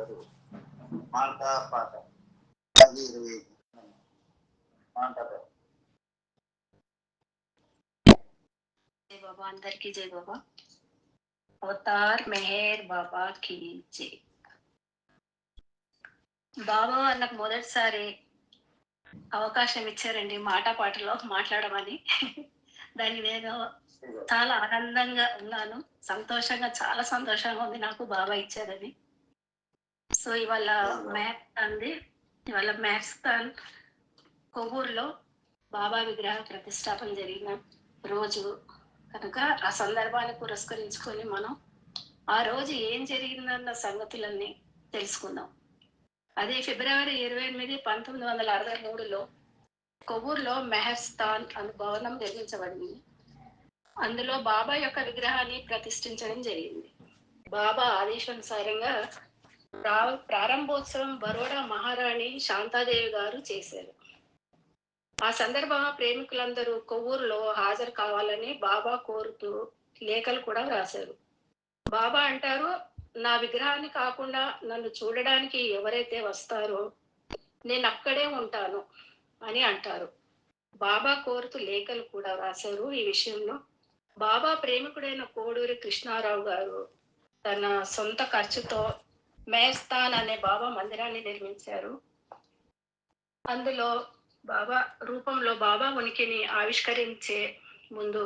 గారు. మాట పాట. ఇరవై. మాట బాబా అందరికీ జై బాబా. అవతార్ మెహర్ బాబా కి జై. బాబా నాకు మొదటిసారి అవకాశం ఇచ్చారండి మాట పాటలో మాట్లాడమని. దానికి నేను చాలా ఆనందంగా ఉన్నాను. సంతోషంగా చాలా సంతోషంగా ఉంది నాకు బాబా ఇచ్చారని. సో ఇవాళ మ్యాథ్ అంది ఇవాళ మ్యాథ్స్ కొవ్వూరులో బాబా విగ్రహ ప్రతిష్టాపన జరిగిన రోజు. కనుక ఆ సందర్భాన్ని పురస్కరించుకొని మనం ఆ రోజు ఏం జరిగిందన్న సంగతులన్నీ తెలుసుకుందాం. అదే ఫిబ్రవరి ఇరవై ఎనిమిది పంతొమ్మిది వందల అరవై మూడులో కొవ్వూరులో మెహర్స్థాన్ అను భవనం నిర్మించబడింది. అందులో బాబా యొక్క విగ్రహాన్ని ప్రతిష్ఠించడం జరిగింది. బాబా ఆదేశానుసారంగా ప్రారంభోత్సవం బరోడా మహారాణి శాంతాదేవి గారు చేశారు. ఆ సందర్భంగా ప్రేమికులందరూ కొవ్వూరులో హాజరు కావాలని బాబా కోరుతూ లేఖలు కూడా రాశారు. బాబా అంటారు నా విగ్రహాన్ని కాకుండా నన్ను చూడడానికి ఎవరైతే వస్తారో నేను అక్కడే ఉంటాను అని అంటారు. బాబా కోరుతూ లేఖలు కూడా రాశారు ఈ విషయంలో. బాబా ప్రేమికుడైన కోడూరి కృష్ణారావు గారు తన సొంత ఖర్చుతో మేస్తాన్ అనే బాబా మందిరాన్ని నిర్మించారు. అందులో బాబా రూపంలో బాబా ఉనికిని ఆవిష్కరించే ముందు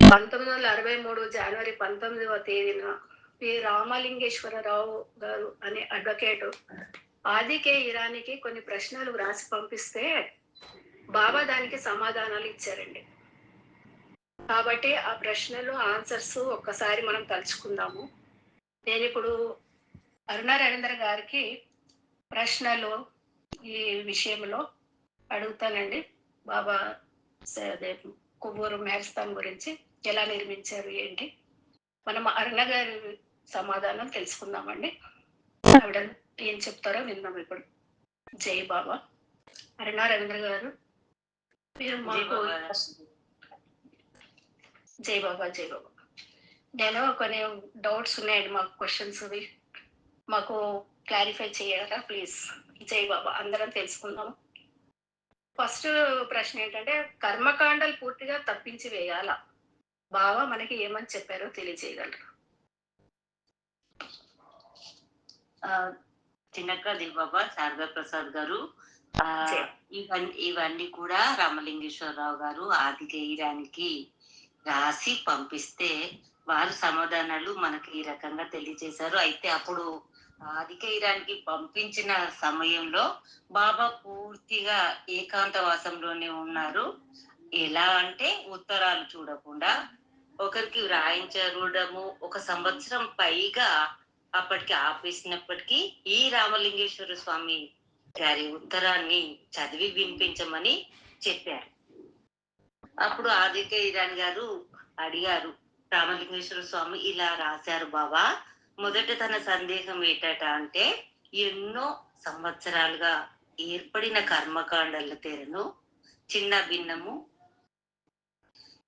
పంతొమ్మిది వందల అరవై మూడు జనవరి పంతొమ్మిదవ తేదీన పి. రామలింగేశ్వరరావు గారు అనే అడ్వకేట్ ఆదికే ఇరానికి కొన్ని ప్రశ్నలు వ్రాసి పంపిస్తే బాబా దానికి సమాధానాలు ఇచ్చారండి. కాబట్టి ఆ ప్రశ్నలు ఆన్సర్స్ ఒక్కసారి మనం తలుచుకుందాము. నేను ఇప్పుడు అరుణ రవీంద్ర గారికి ప్రశ్నలు ఈ విషయంలో అడుగుతానండి. బాబా కొవ్వూరు మెహర్స్థాన్ గురించి ఎలా నిర్మించారు ఏంటి? మనం అరుణ గారి సమాధానం తెలుసుకుందామండి. ఆవిడ ఏం చెప్తారో విందాం ఇప్పుడు. జై బాబా. అరుణ రవీంద్ర గారు మీరు మాకు జై బాబా జై బాబా. నేను కొన్ని డౌట్స్ ఉన్నాయండి మాకు క్వశ్చన్స్ మాకు క్లారిఫై చేయగలరా? ప్లీజ్ జై బాబా. అందరం తెలుసుకుందాం. ఫస్ట్ ప్రశ్న ఏంటంటే కర్మకాండలు పూర్తిగా తప్పించి వేయాల? బాబా మనకి ఏమని చెప్పారో తెలియజేయగలరు? చిన్నక్క దిల్బాబా శారదా ప్రసాద్ గారు. ఇవన్నీ ఇవన్నీ కూడా రామలింగేశ్వరరావు గారు ఆదికేయడానికి రాసి పంపిస్తే వారు సమాధానాలు మనకి ఈ రకంగా తెలియజేశారు. అయితే అప్పుడు ఆదికేయడానికి పంపించిన సమయంలో బాబా పూర్తిగా ఏకాంతవాసంలోనే ఉన్నారు. ఎలా అంటే ఉత్తరాలు చూడకుండా ఒకరికి వ్రాయించడము ఒక సంవత్సరం పైగా అప్పటికి ఆపేసినప్పటికీ ఈ రామలింగేశ్వర స్వామి గారి ఉత్తరాన్ని చదివి వినిపించమని చెప్పారు. అప్పుడు ఆదిత్య ఇరాని గారు అడిగారు రామలింగేశ్వర స్వామి ఇలా రాశారు బాబా మొదట తన సందేహం ఏటట అంటే ఎన్నో సంవత్సరాలుగా ఏర్పడిన కర్మకాండల తెరను చిన్న భిన్నము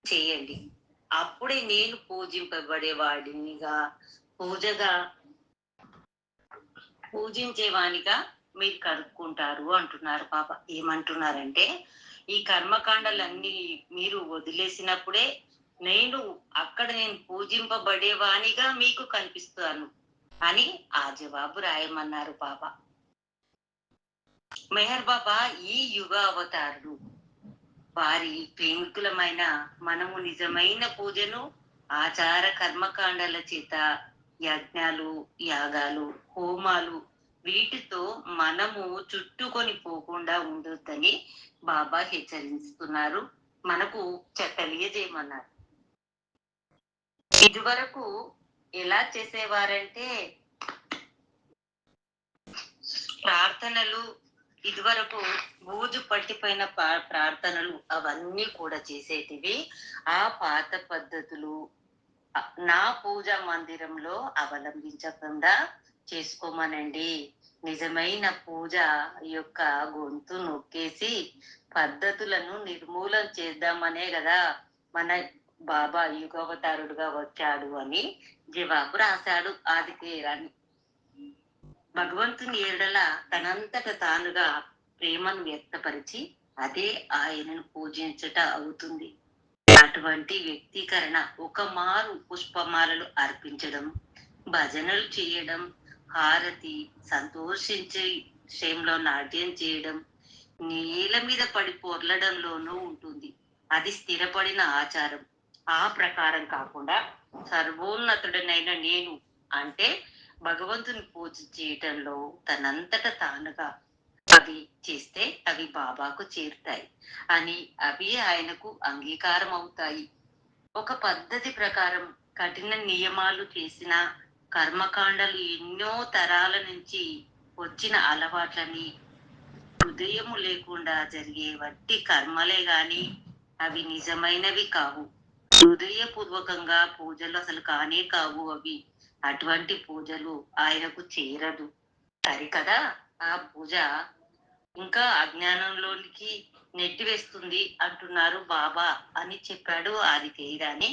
చేయండి. అప్పుడే నేను పూజింపబడేవాడినిగా పూజగా పూజించేవానిగా మీరు కనుక్కుంటారు అంటున్నారు పాప. ఏమంటున్నారంటే ఈ కర్మకాండలన్నీ మీరు వదిలేసినప్పుడే నేను అక్కడ నేను పూజింపబడేవానిగా మీకు కనిపిస్తాను అని ఆ జవాబు రాయమన్నారు బాబా. మెహర్ బాబా ఈ యుగ అవతారుడు వారి ప్రేమికులమైన మనము నిజమైన పూజను ఆచార కర్మకాండల చేత యజ్ఞాలు యాగాలు హోమాలు వీటితో మనము చుట్టుకొని పోకుండా ఉండొద్దని బాబా హెచ్చరిస్తున్నారు. మనకు చె- తెలియజేయమన్నారు. ఇదివరకు ఎలా చేసేవారంటే ప్రార్థనలు ఇదివరకు బూజు పట్టిపోయిన ప్రార్థనలు అవన్నీ కూడా చేసేటివి. ఆ పాత పద్ధతులు నా పూజా మందిరంలో అవలంబించకుండా చేసుకోమనండి. నిజమైన పూజ యొక్క గొంతు నొక్కేసి పద్ధతులను నిర్మూలన చేద్దామనే కదా మన బాబా యుగవతారుడుగా వచ్చాడు అని జవాబు రాశాడు ఆదికేరాని భగవంతుని ఏడల తనంతట తానుగా ప్రేమను వ్యక్తపరిచి అదే ఆయనను పూజించుట అవుతుంది. అటువంటి వ్యక్తీకరణ ఒక మారు పుష్పమాలలు అర్పించడం భజనలు చేయడం హారతి సంతోషించే విషయంలో నాట్యం చేయడం నేల మీద పడి పొర్లడంలోనూ ఉంటుంది. అది స్థిరపడిన ఆచారం. ఆ ప్రకారం కాకుండా సర్వోన్నతుడనైన నేను అంటే భగవంతుని పూజ చేయటంలో తనంతట తానుగా అవి చేస్తే అవి బాబాకు చేరుతాయి. అని అవి ఆయనకు అంగీకారం అవుతాయి ఒక పద్ధతి ప్రకారం కఠిన నియమాలు చేసిన కర్మకాండలు ఎన్నో తరాల నుంచి వచ్చిన అలవాట్లని హృదయము లేకుండా జరిగే వట్టి కర్మలే గాని అవి నిజమైనవి కావు. హృదయపూర్వకంగా పూజలు అసలు కానే కావు అవి. అటువంటి పూజలు ఆయనకు చేరదు. సరికదా ఆ పూజ ఇంకా అజ్ఞానంలోనికి నెట్టివేస్తుంది అంటున్నారు బాబా అని చెప్పాడు ఆది తీరాని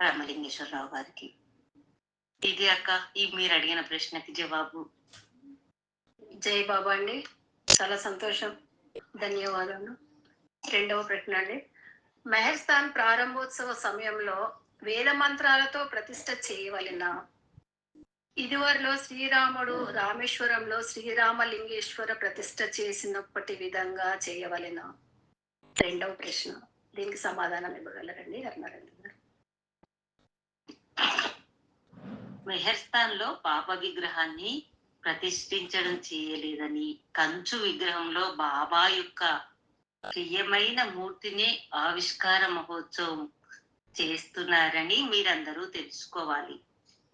రామలింగేశ్వరరావు గారికి. ఇది అక్క ఈ మీరు అడిగిన ప్రశ్నకి జవాబు. జై బాబా అండి. చాలా సంతోషం. ధన్యవాదాలు. రెండవ ప్రశ్న అండి. మెహర్స్థాన్ ప్రారంభోత్సవ సమయంలో వేద మంత్రాలతో ప్రతిష్ట చేయవలెన. ఇదివరలో శ్రీరాముడు రామేశ్వరంలో శ్రీరామలింగేశ్వర ప్రతిష్ట చేసినప్పటి విధంగా చేయవలెన. రెండవ ప్రశ్న. దీనికి సమాధానం ఇవ్వగలరండి హరినారాయణ మెహర్స్థాన్లో పాప విగ్రహాన్ని ప్రతిష్ఠించడం చేయలేదని కంచు విగ్రహంలో బాబా యొక్క ప్రియమైన మూర్తిని ఆవిష్కార మహోత్సవం చేస్తున్నారని మీరందరూ తెలుసుకోవాలి.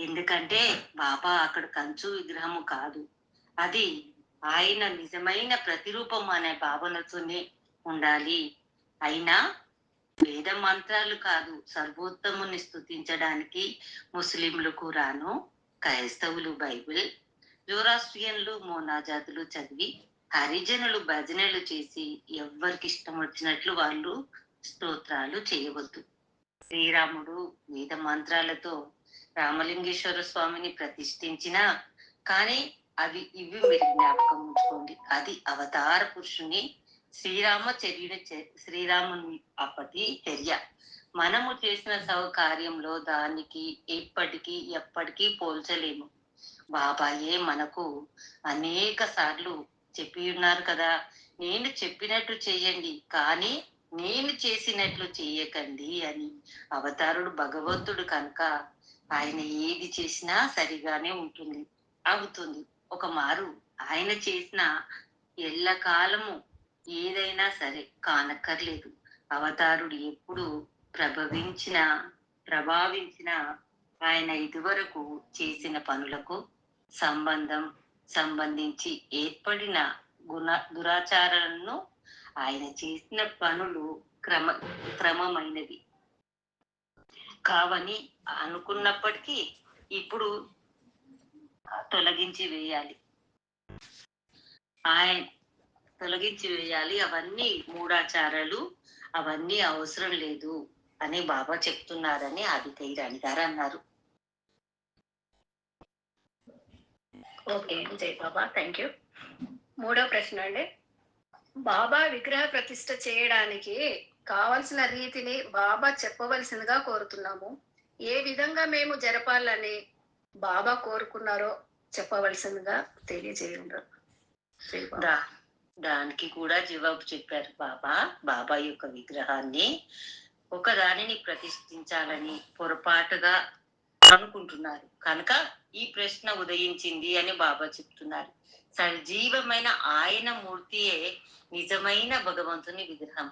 ఎందుకంటే బాబా అక్కడ కంచు విగ్రహము కాదు. అది ఆయన నిజమైన ప్రతిరూపం అనే భావనతోనే ఉండాలి. అయినా వేద మంత్రాలు కాదు సర్వోత్తముని స్థుతించడానికి ముస్లింలు ఖురాను క్రైస్తవులు బైబిల్ జోరాస్ట్రియన్లు మోనాజాతులు చదివి హరిజనులు భజనలు చేసి ఎవ్వరికి ఇష్టం వచ్చినట్లు వాళ్ళు స్తోత్రాలు చేయవద్దు. శ్రీరాముడు వేద మంత్రాలతో రామలింగేశ్వర స్వామిని ప్రతిష్ఠించిన కానీ అవి ఇవి మీరు జ్ఞాపకం ఉంచుకోండి. అది అవతార పురుషుని శ్రీరామ చర్యను శ్రీరాముని అప్పటి చర్య. మనము చేసిన సౌకార్యంలో దానికి ఎప్పటికీ ఎప్పటికీ పోల్చలేము. బాబాయే మనకు అనేక సార్లు చెప్పి ఉన్నారు కదా. నేను చెప్పినట్టు చెయ్యండి. కానీ నేను చేసినట్లు చెయ్యకండి అని. అవతారుడు భగవంతుడు కనుక ఆయన ఏది చేసినా సరిగానే ఉంటుంది. అవుతుంది. ఒక మారు ఆయన చేసిన ఎల్లకాలము ఏదైనా సరే కానక్కర్లేదు. అవతారుడు ఎప్పుడు ప్రభవించిన ప్రభావించిన ఆయన ఇదివరకు చేసిన పనులకు సంబంధం సంబంధించి ఏర్పడిన గుణ దురాచారాలను ఆయన చేసిన పనులు క్రమ క్రమమైనవి. కావని అనుకున్నప్పటికీ ఇప్పుడు తొలగించి వేయాలి. ఆయన తొలగించి వేయాలి. అవన్నీ మూడాచారాలు అవన్నీ అవసరం లేదు అని బాబా చెప్తున్నారని ఆదిత్య రాణి గారు అన్నారు. ఓకే జై బాబా థ్యాంక్ యూ మూడో ప్రశ్న అండి. బాబా విగ్రహ ప్రతిష్ట చేయడానికి కావలసిన రీతిని బాబా చెప్పవలసిందిగా కోరుతున్నాము. ఏ విధంగా మేము జరపాలని బాబా కోరుకున్నారో చెప్పవలసిందిగా తెలియజేయండి. దానికి కూడా జవాబు చెప్పారు బాబా. బాబా యొక్క విగ్రహాన్ని ఒక దానిని ప్రతిష్ఠించాలని పొరపాటుగా అనుకుంటున్నారు. కనుక ఈ ప్రశ్న ఉదయించింది అని బాబా చెప్తున్నారు. సజీవమైన ఆయన మూర్తియే నిజమైన భగవంతుని విగ్రహం.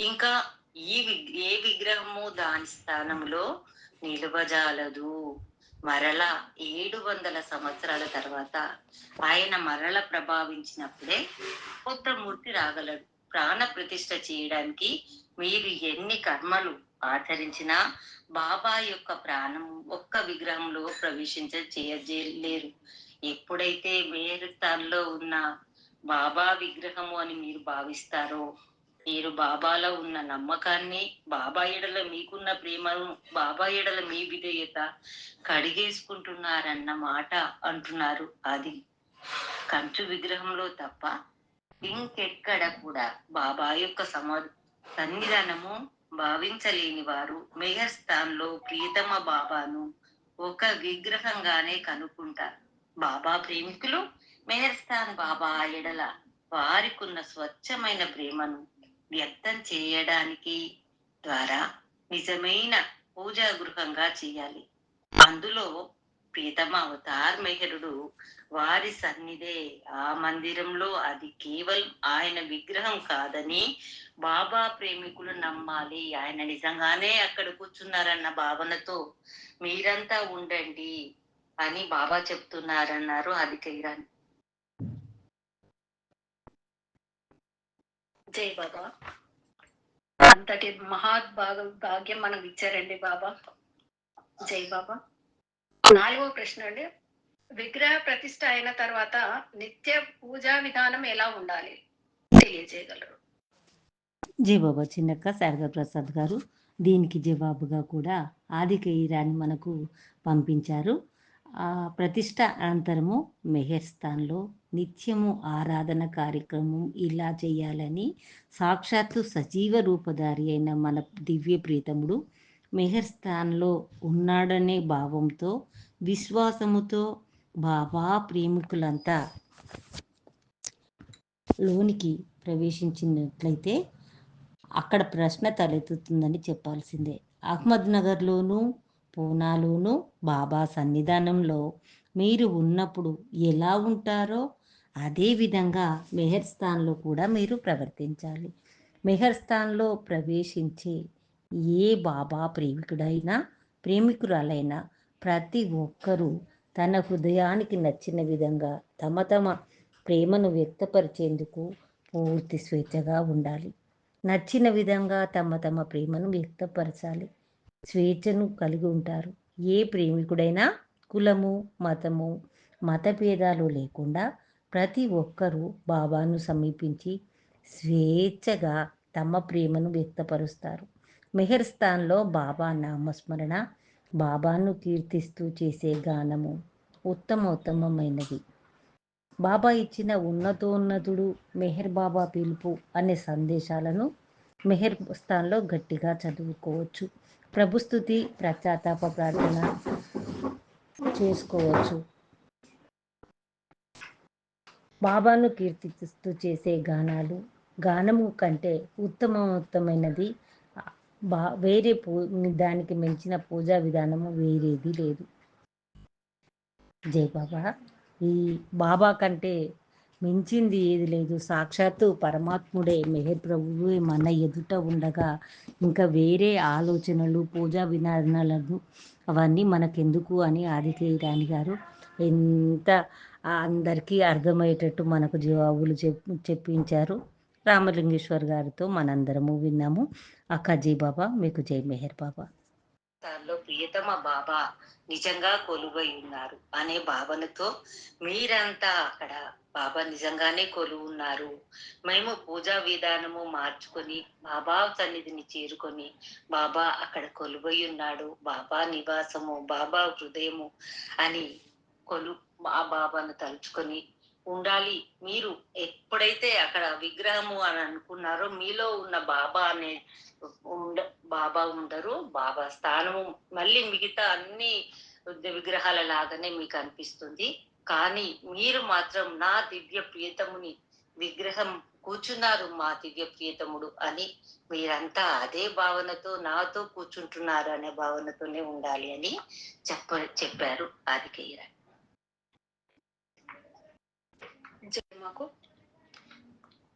ఇంకా ఈ ఏ విగ్రహము దాని స్థానంలో నిలువజాలదు. మరల ఏడు వందల సంవత్సరాల తర్వాత ఆయన మరల ప్రభావించినప్పుడే కొత్త మూర్తి రాగలడు. ప్రాణ ప్రతిష్ఠ చేయడానికి మీరు ఎన్ని కర్మలు ఆచరించినా బాబా యొక్క ప్రాణం ఒక్క విగ్రహంలో ప్రవేశించ చేయలేరు. ఎప్పుడైతే వేరు స్థానంలో ఉన్న బాబా విగ్రహము అని మీరు భావిస్తారో మీరు బాబాలో ఉన్న నమ్మకాన్ని బాబా ఎడల మీకున్న ప్రేమను బాబా ఎడల మీ విధేయత కడిగేసుకుంటున్నారన్న మాట అంటున్నారు. అది కంచు విగ్రహంలో తప్ప ఇంకెక్కడ కూడా బాబా యొక్క సమ సన్నిధానము భావించలేని వారు మేయర్ స్థాన్లో ప్రియతమ బాబాను ఒక విగ్రహంగానే కనుక్కుంటారు. బాబా ప్రేమికులు మేయర్ స్థాన్ బాబా ఎడల వారికున్న స్వచ్ఛమైన ప్రేమను వ్యక్తం చేయడానికి ద్వారా నిజమైన పూజా గృహంగా చేయాలి. అందులో ప్రీతమ అవతార్ మెహరుడు వారి సన్నిధే. ఆ మందిరంలో అది కేవలం ఆయన విగ్రహం కాదని బాబా ప్రేమికులు నమ్మాలి. ఆయన నిజంగానే అక్కడ కూర్చున్నారన్న భావనతో మీరంతా ఉండండి అని బాబా చెప్తున్నారన్నారు అది జై బాబా. అంతటి మహాత్ భాగ్యం మనకు ఇచ్చారండి బాబా. జై బాబా. నాలుగో ప్రశ్న అండి. విగ్రహ ప్రతిష్ట అయిన తర్వాత నిత్య పూజా విధానం ఎలా ఉండాలి? తెలియజేయగలరు. జీ బాబా చిన్నక్క శారదా ప్రసాద్ గారు దీనికి జవాబుగా కూడా ఆదిక ఈరాని మనకు పంపించారు. ఆ ప్రతిష్ట అనంతరము మెహర్స్థాన్లో నిత్యము ఆరాధన కార్యక్రమం ఇలా చేయాలని సాక్షాత్తు సజీవ రూపధారి అయిన మన దివ్య ప్రీతముడు మెహర్ స్థాన్లో ఉన్నాడనే భావంతో విశ్వాసముతో బాబా ప్రేమికులంతా లోనికి ప్రవేశించినట్లయితే అక్కడ ప్రశ్న తలెత్తుతుందని చెప్పాల్సిందే. అహ్మద్ నగర్లోనూ పూనాలోనూ బాబా సన్నిధానంలో మీరు ఉన్నప్పుడు ఎలా ఉంటారో అదేవిధంగా మెహర్స్థాన్లో మెహర్ స్థాన్లో కూడా మీరు ప్రవర్తించాలి. మెహర్ స్థాన్లో ప్రవేశించే ఏ బాబా ప్రేమికుడైనా ప్రేమికురాలైనా ప్రతి ఒక్కరూ తన హృదయానికి నచ్చిన విధంగా తమ తమ ప్రేమను వ్యక్తపరిచేందుకు పూర్తి స్వేచ్ఛగా ఉండాలి. నచ్చిన విధంగా తమ తమ ప్రేమను వ్యక్తపరచాలి. స్వేచ్ఛను కలిగి ఉంటారు. ఏ ప్రేమికుడైనా కులము మతము మతభేదాలు లేకుండా ప్రతి ఒక్కరూ బాబాను సమీపించి స్వేచ్ఛగా తమ ప్రేమను వ్యక్తపరుస్తారు. మెహర్స్థాన్లో బాబా నామస్మరణ బాబాను కీర్తిస్తూ చేసే గానము ఉత్తమోత్తమమైనది. బాబా ఇచ్చిన ఉన్నతోన్నతుడు మెహర్ బాబా పిలుపు అనే సందేశాలను మెహర్ స్థాన్లో గట్టిగా చదువుకోవచ్చు. ప్రభుస్థుతి ప్రచాతాప ప్రార్థన చేసుకోవచ్చు. బాబాను కీర్తిస్తూ చేసే గానాలు గానము కంటే ఉత్తమోత్తమైనది బా వేరే పూ దానికి మించిన పూజా విధానము వేరేది లేదు. జై బాబా. ఈ బాబా కంటే మించింది ఏది లేదు. సాక్షాత్తు పరమాత్ముడే మెహర్ ప్రభువే మన ఎదుట ఉండగా ఇంకా వేరే ఆలోచనలు పూజా విధానాలను అవన్నీ మనకెందుకు అని ఆదిత్య రాణి గారు ఎంత అందరికీ అర్థమయ్యేటట్టు మనకు జవాబులు చెప్ చెప్పించారు. రామలింగేశ్వర్ గారితో మనందరము విన్నాము. అక్కాజీ జై బాబా మీకు జై మెహర్ బాబా. దానిలో ప్రియతమ బాబా నిజంగా కొలువై ఉన్నారు అనే భావనతో మీరంతా అక్కడ బాబా నిజంగానే కొలువు ఉన్నారు. మేము పూజా విధానము మార్చుకొని బాబా సన్నిధిని చేరుకొని బాబా అక్కడ కొలువై ఉన్నాడు. బాబా నివాసము బాబా హృదయము అని కొలు ఆ బాబాను తలుచుకొని ఉండాలి. మీరు ఎప్పుడైతే అక్కడ విగ్రహము అని అనుకున్నారో మీలో ఉన్న బాబా అనే ఉండ బాబా ఉండరు బాబా స్థానము మళ్ళీ మిగతా అన్ని విగ్రహాల లాగానే మీకు అనిపిస్తుంది. కానీ మీరు మాత్రం నా దివ్య ప్రియతముని విగ్రహం కూర్చున్నారు మా దివ్య ప్రియతముడు అని మీరంతా అదే భావనతో నాతో కూర్చుంటున్నారు అనే భావనతోనే ఉండాలి అని చెప్ప చెప్పారు ఆదికేయ జై మాకు.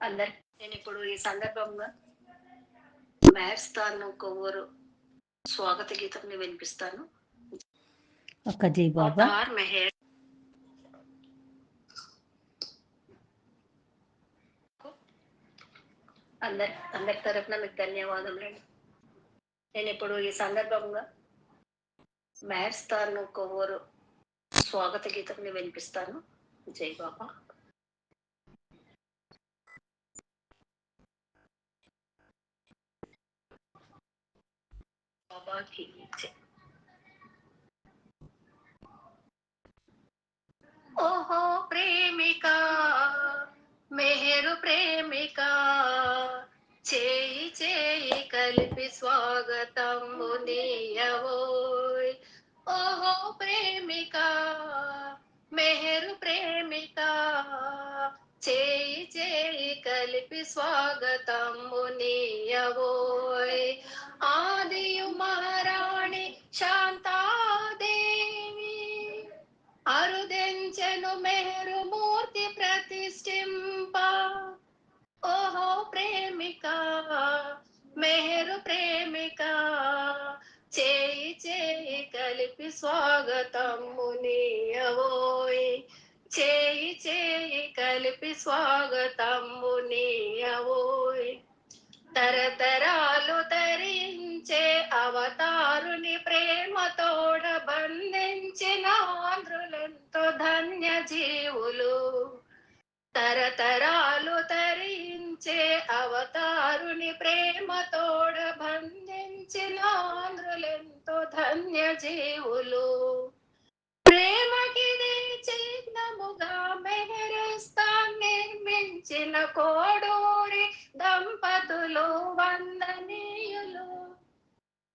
అందరి నేను ఇప్పుడు ఈ సందర్భంగా మ్యాథ్స్ తాను కొవ్వూరు స్వాగత గీతం వినిపిస్తాను. అక్క జై బాబా. మెహర్ అందరి అందరి తరఫున మీకు ధన్యవాదములండి నేను ఇప్పుడు ఈ సందర్భంగా మ్యాథ్స్ తాను కొవ్వూరు స్వాగత గీతం వినిపిస్తాను. జై బాబా. బాబా की जय ఓహో ప్రేమిక మెహరు ప్రేమిక చేయి చేయి కలిపి స్వాగతం నీయవోయ్ ఓహో ప్రేమిక మెహరు ప్రేమిక చేయి చేయి కలిపి స్వాగతం నీయవోయ్ ఆదియు మహారాణి శాంతాదేవి అరుదెంచెను మెహరు మూర్తి ప్రతిష్ఠింప ఓహో ప్రేమిక మెహరు ప్రేమిక చేయి చేయి కలిపి స్వాగతము నీయవోయ్ చేయి చేయి కలిపి స్వాగతము నీయవోయ్ తరతరాలు తర అవతారుని ప్రేమతోడ బంధించిన ఆంధ్రులెంతో ధన్య జీవులు తరతరాలు తరించే అవతారుని ప్రేమతోడ బంధించిన ఆంధ్రులెంతో ధన్య జీవులు ప్రేమకి చిహ్నముగా మెహరస్తాన్ నిర్మించిన కోడు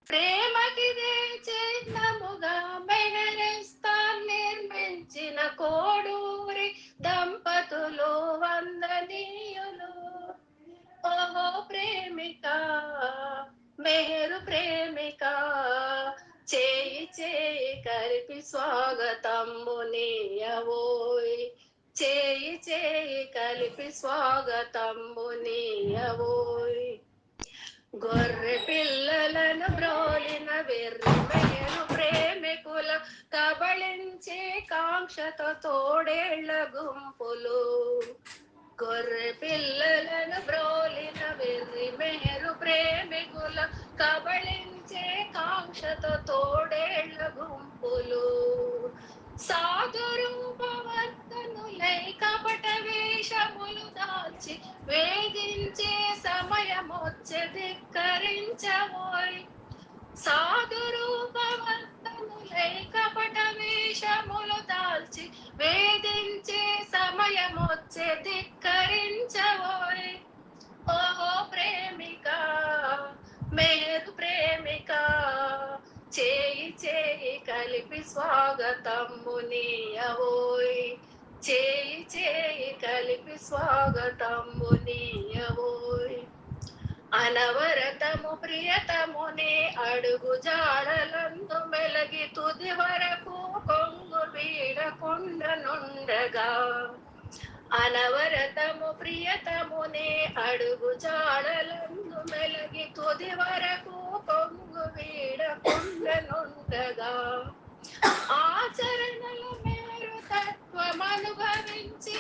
ప్రేమకిదే చిహ్నముగా మెహరస్తాన్ నిర్మించిన కోడూరి దంపతులు వందనీయులు. ఓహో ప్రేమిక మేరు ప్రేమిక చేయి చేయి కలిపి స్వాగతము నీయవోయ్ చేయి చేయి కలిపి స్వాగతము నీయవోయ్ గొర్రె పిల్లలను బ్రోలిన వెర్రిమయను ప్రేమికుల కబళించే కాంక్షతో తోడేళ్ళ గుంపులు. గొర్రె పిల్లలను బ్రోలిన వెర్రి మేరు ప్రేమికుల కబళించే కాంక్షతో తోడేళ్ళ గుంపులు. సాధురూపవర్తనులై కపట వేషములు దాల్చి వేధించే సమయమొచ్చే ధిక్కరించబోయ్ సాధురూపవర్తనులై కపట వేషములు దాల్చి వేధించే సమయమొచ్చే ధిక్కరించబోయ్ కలిపి స్వాగతము చేయి చేయి కలిపి స్వాగతము నీయవోయ్ అనవరతము ప్రియతమునే అడుగు జాడలందు మెలగి తుది వరకు కొంగు వీడకుండనుండగా అనవరతము ప్రియతమునే అడుగు జాడలందు మెలగి తుది వరకు కొంగు వీడకుండనుండగా ఆచరణల మేరు తత్వమనుభవించి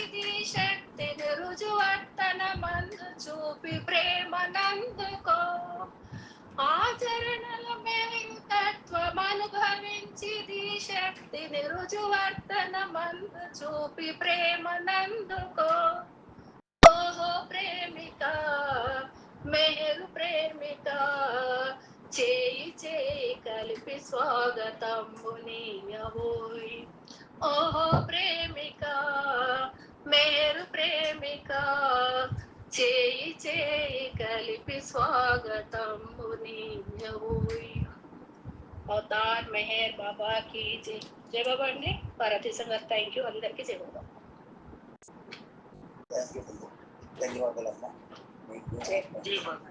శక్తిని రుజువర్తన మందు చూపి ప్రేమ నందుకో ఆచరణల మేరు తత్వమనుభవించి ది శక్తిని రుజువర్తన మందు చూపి ప్రేమ నందుకో ఓహో ప్రేమిక మేరు ప్రేమిక చేయి కలిపి స్వాగతము నీయవోయ్ ఓహో ప్రేమిక మేరు ప్రేమిక చేయి చేయి కలిపి స్వాగతము నీయవోయ్ అవతార్ మెహర్ బాబా की జై జై బాబా అండి భారతీ సంగర్ థ్యాంక్ యూ అందరికీ జై బాబా థ్యాంక్ యూ ధన్యవాదాలమ్మా మీకు జై బాబా